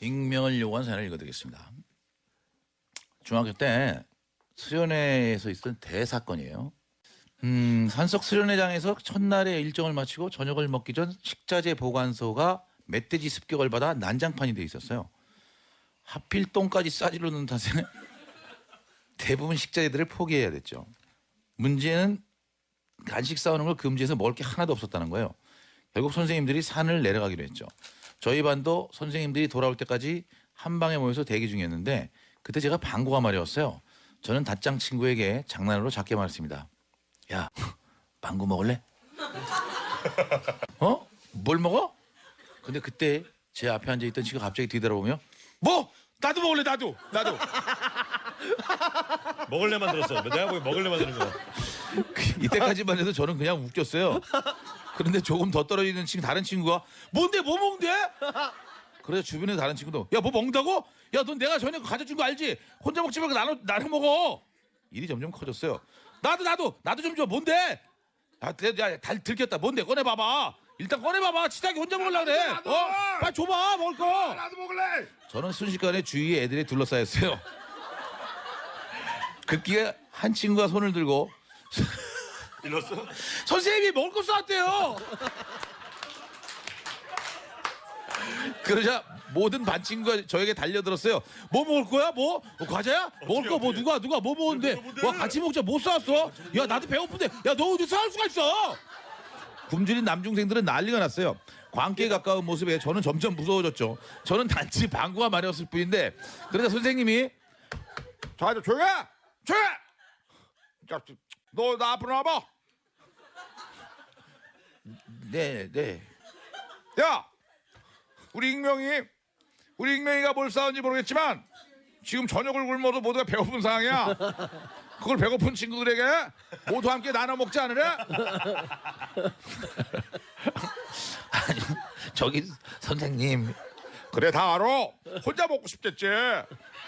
익명을 요구한 사연을 읽어드리겠습니다. 중학교 때 수련회에서 있었던 대사건이에요. 음, 산속 수련회장에서 첫날에 일정을 마치고 저녁을 먹기 전 식자재 보관소가 멧돼지 습격을 받아 난장판이 돼 있었어요. 하필 똥까지 싸지러 넣는 탓에 대부분 식자재들을 포기해야 됐죠. 문제는 간식 싸우는 걸 금지해서 먹을 게 하나도 없었다는 거예요. 결국 선생님들이 산을 내려가기로 했죠. 저희 반도 선생님들이 돌아올 때까지 한 방에 모여서 대기 중이었는데 그때 제가 방구가 마려웠어요. 저는 다짱 친구에게 장난으로 작게 말했습니다. 야, 방구 먹을래? 어? 뭘 먹어? 근데 그때 제 앞에 앉아 있던 친구가 갑자기 뒤돌아보며 뭐? 나도 먹을래 나도 나도 먹을래만 들었어. 내가 보기 먹을래만 들은 거야. 이때까지만 해도 저는 그냥 웃겼어요. 그런데 조금 더 떨어지는 친구 다른 친구가 뭔데 뭐 먹는데? 그래서 주변에 다른 친구도 야 뭐 먹는다고? 야 넌 내가 전에 가져준 거 알지? 혼자 먹지 말고 나눠 나눠 먹어. 일이 점점 커졌어요. 나도 나도 나도 좀 줘. 뭔데? 야, 대- 야, 달 들켰다. 뭔데? 꺼내 봐봐. 일단 꺼내 봐봐. 치사하게 혼자 먹으려 그래. 나도! 어? 빨리 줘봐. 먹을 거. 나도 먹을래. 저는 순식간에 주위에 애들이 둘러싸였어요. 급기에 한 친구가 손을 들고 일렀어? 선생님이 먹을 거 쏘았대요. 그러자 모든 반 친구가 저에게 달려들었어요. 뭐 먹을 거야? 뭐 어, 과자야? 먹을 거 뭐 누가 누가 뭐 먹는데? 뭔데? 와 같이 먹자. 못 쏘았어? 야 나도 배고픈데. 야 너 어디 쏘을 수가 있어? 굶주린 남중생들은 난리가 났어요. 광기에 가까운 모습에 저는 점점 무서워졌죠. 저는 단지 방구가 마려웠을 뿐인데 그러자 선생님이 자, 이제 조용해. 조용해. 자, 너 나 앞으로 와봐. 네 네. 야, 우리 익명이 우리 익명이가 뭘 싸운지 모르겠지만 지금 저녁을 굶어도 모두가 배고픈 상황이야. 그걸 배고픈 친구들에게 모두 함께 나눠 먹지 않으래? 아니 저기 선생님 그래 다 알아. 혼자 먹고 싶겠지.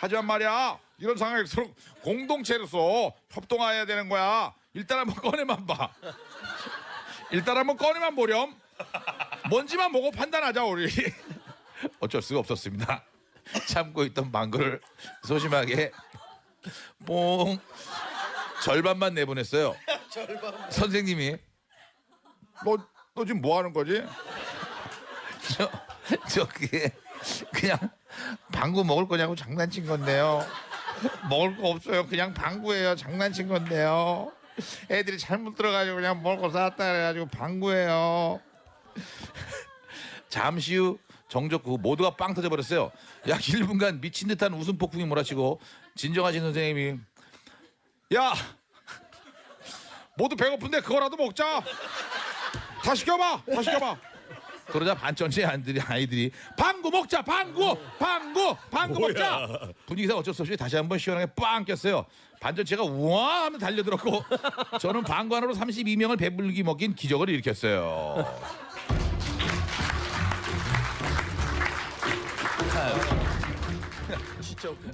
하지만 말이야 이런 상황일수록 공동체로서 협동해야 되는 거야. 일단 한번 꺼내만 봐. 일단 한번 꺼내만 보렴. 뭔지만 보고 판단하자 우리. 어쩔 수가 없었습니다. 참고 있던 방구를 소심하게 뽕 절반만 내보냈어요. 선생님이 너, 너 지금 뭐 하는 거지? 저, 저 그게 그냥 방구 먹을 거냐고 장난친 건데요. 먹을 거 없어요. 그냥 방구예요. 장난친 건데요. 애들이 잘못 들어가지고 그냥 먹을 거 쌌다 그래가지고 방구예요. 잠시 후 정적 후 모두가 빵 터져버렸어요. 약 1분간 미친 듯한 웃음 폭풍이 몰아치고 진정하신 선생님이 야, 모두 배고픈데 그거라도 먹자. 다 시켜봐, 다 시켜봐. 그러자 반전체 아이들이 아이들이 방구 먹자 방구 방구 방구 뭐야. 먹자 분위기상 어쩔 수 없이 다시 한번 시원하게 빵 꼈어요 반전체가 우와 하면 달려들었고 저는 방구 하나로 32명을 배불리기 먹인 기적을 일으켰어요 진짜 웃겨.